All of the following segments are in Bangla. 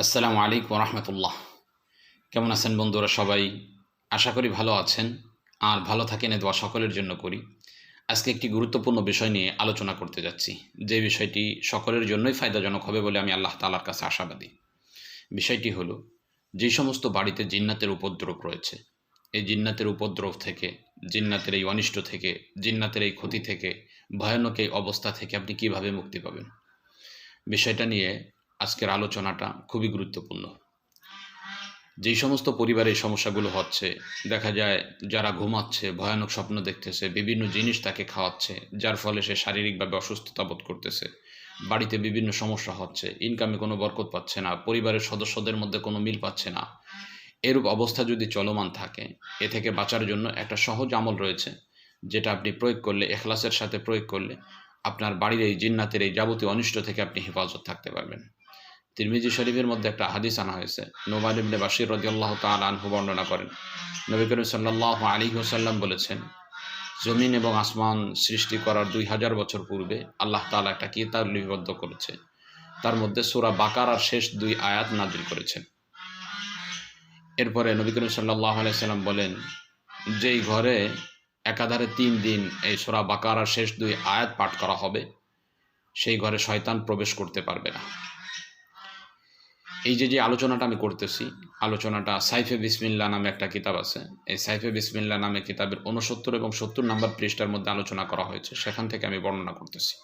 আসসালামু আলাইকুম রহমতুল্লাহ। কেমন আছেন বন্ধুরা সবাই? আশা করি ভালো আছেন। আর ভালো থাকেন দোয়া সকলের জন্য করি। আজকে একটি গুরুত্বপূর্ণ বিষয় নিয়ে আলোচনা করতে যাচ্ছি। যে বিষয়টি সকলের জন্যই ফায়দাজনক হবে বলে আমি আল্লাহ তালার কাছে আশাবাদী। বিষয়টি হলো, যে সমস্ত বাড়িতে জিন্নাতের উপদ্রব রয়েছে, এই জিন্নাতের উপদ্রব থেকে, জিন্নাতের এই অনিষ্ট থেকে, জিন্নাতের এই ক্ষতি থেকে, ভয়ানক এই অবস্থা থেকে আপনি কীভাবে মুক্তি পাবেন? বিষয়টা নিয়ে আজকের আলোচনাটা খুবই গুরুত্বপূর্ণ। যেই সমস্ত পরিবারে সমস্যাগুলো হচ্ছে, দেখা যায় যারা ঘুমাচ্ছে, ভয়ানক স্বপ্ন দেখতেছে, বিভিন্ন জিনিস তাকে খাওয়াচ্ছে, যার ফলে সে শারীরিকভাবে অসুস্থতা বোধ করতেছে, বাড়িতে বিভিন্ন সমস্যা হচ্ছে ইনকামে কোনো বরকত পাচ্ছে না, পরিবারের সদস্যদের মধ্যে কোনো মিল পাচ্ছে না, এরূপ অবস্থা যদি চলমান থাকে, এ থেকে বাঁচার জন্য একটা সহজ আমল রয়েছে, যেটা আপনি প্রয়োগ করলে, এখলাসের সাথে প্রয়োগ করলে, আপনার বাড়ির এই জিন্নাতের এই যাবতীয় অনিষ্ট থেকে আপনি হেফাজত থাকতে পারবেন। তিরমিজি শরীফের মধ্যে একটা হাদিস আনা হয়েছে। নোমান ইবনে বাশির রদিয়াল্লাহ তাআলা আনহু বর্ণনা করেন। নবী করিম সাল্লাল্লাহু আলাইহি ওয়াসাল্লাম বলেছেন, জমিন এবং আসমান সৃষ্টি করার দুই হাজার বছর পূর্বে আল্লাহ তাআলা একটা কিতাব লিপিবদ্ধ করেছে। তার মধ্যে সূরা বাকারার শেষ দুই আয়াত নাজিল করেছেন। এরপরে নবী করিম সাল্লাল্লাহু আলাইহি সাল্লাম বলেন, যেই ঘরে একাধারে তিন দিন এই সূরা বাকারার শেষ দুই আয়াত পাঠ করা হবে, সেই ঘরে শয়তান প্রবেশ করতে পারবে না। এই যে যে আলোচনাটা আমি করতেছি, আলোচনাটা সাইফে বিসমিল্লা নামে একটা কিতাব আছে। এই সাইফে বিসমিল্লা নামে কিতাবের উনসত্তর এবং সত্তর নাম্বার পৃষ্ঠার মধ্যে আলোচনা করা হয়েছে, সেখান থেকে আমি বর্ণনা করতেছি।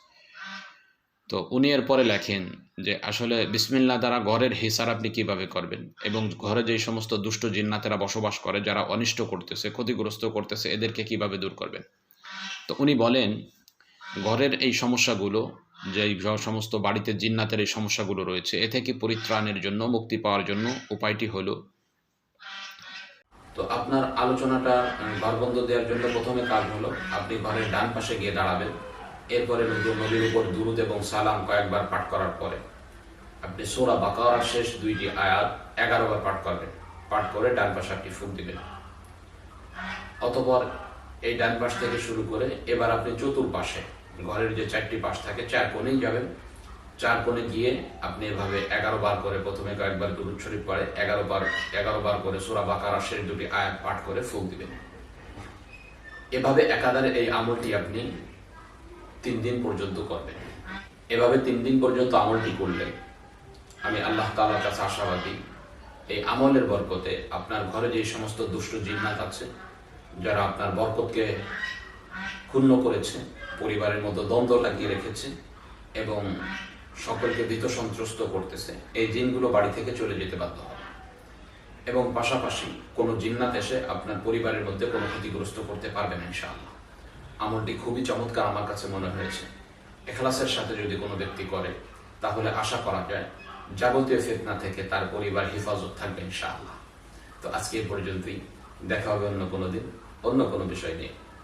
তো উনি এরপরে লেখেন যে, আসলে বিসমিল্লা দ্বারা ঘরের হিসার আপনি কীভাবে করবেন? এবং ঘরে যেই সমস্ত দুষ্ট জিন্নাতেরা বসবাস করে, যারা অনিষ্ট করতেছে, ক্ষতিগ্রস্ত করতেছে, এদেরকে কীভাবে দূর করবেন? তো উনি বলেন, ঘরের এই সমস্যাগুলো যে সমস্ত বাড়িতে জিন্নাতের এই সমস্যাগুলো রয়েছে, এ থেকে পরিত্রাণের জন্য, মুক্তি পাওয়ার জন্য উপায়টি হলো। তো আপনার আলোচনাটা ঘরবন্ধ দেওয়ার জন্য প্রথমে কাজ হলো, আপনি ঘরের ডান পাশে গিয়ে দাঁড়াবেন। এরপরে নবীর উপর দুরুদ এবং সালাম কয়েকবার পাঠ করার পরে আপনি সোরা বাকারার শেষ দুইটি আয়াত এগারো বার পাঠ করবেন। পাঠ করে ডান পাশে আপনি ফুক দিবেন। অতপর এই ডান পাশ থেকে শুরু করে এবার আপনি চতুর্পাশে ঘরের যে চারটি পাশ থাকে, চার কোণেই যাবেন। চার কোণে গিয়ে আপনি এভাবে এগারো বার করে প্রথমে কয়েকবার দুরুদ শরীফ পড়ে, এগারো বার এগারো বার করে সোরা বাকারার শেষ দুটি আয়াত পাঠ করে ফুক দিবেন। এভাবে একাধারে এই আমলটি আপনি তিন দিন পর্যন্ত করবেন। এভাবে তিন দিন পর্যন্ত আমলটি করলে আমি আল্লাহ তাআলার কাছে আশাবাদী, এই আমলের বরকতে আপনার ঘরে যে সমস্ত দুষ্ট জিন্নাত আছে, যারা আপনার বরকতকে ক্ষুণ্ণ করেছে, পরিবারের মধ্যে দ্বন্দ্ব লাগিয়ে রেখেছে এবং সকলকে ভীত সন্ত্রস্ত করতেছে। এই জিনগুলো বাড়ি থেকে চলে যেতে বাধ্য হবে। এবং পাশাপাশি কোনো জিন্নাত এসে আপনার পরিবারের মধ্যে কোনো ক্ষতিগ্রস্ত করতে পারবেন ইনশাআল্লাহ। আমলটি খুবই চমৎকার আমার কাছে মনে হয়েছে। এখলাসের সাথে যদি কোনো ব্যক্তি করে, তাহলে আশা করা যায় যাবতীয় ফেতনা থেকে তার পরিবার হেফাজত থাকবে, ইনশাআল্লাহ। তো আজকে পর্যন্তই। দেখা হবে অন্য কোনো দিন, অন্য কোনো বিষয় নিয়ে।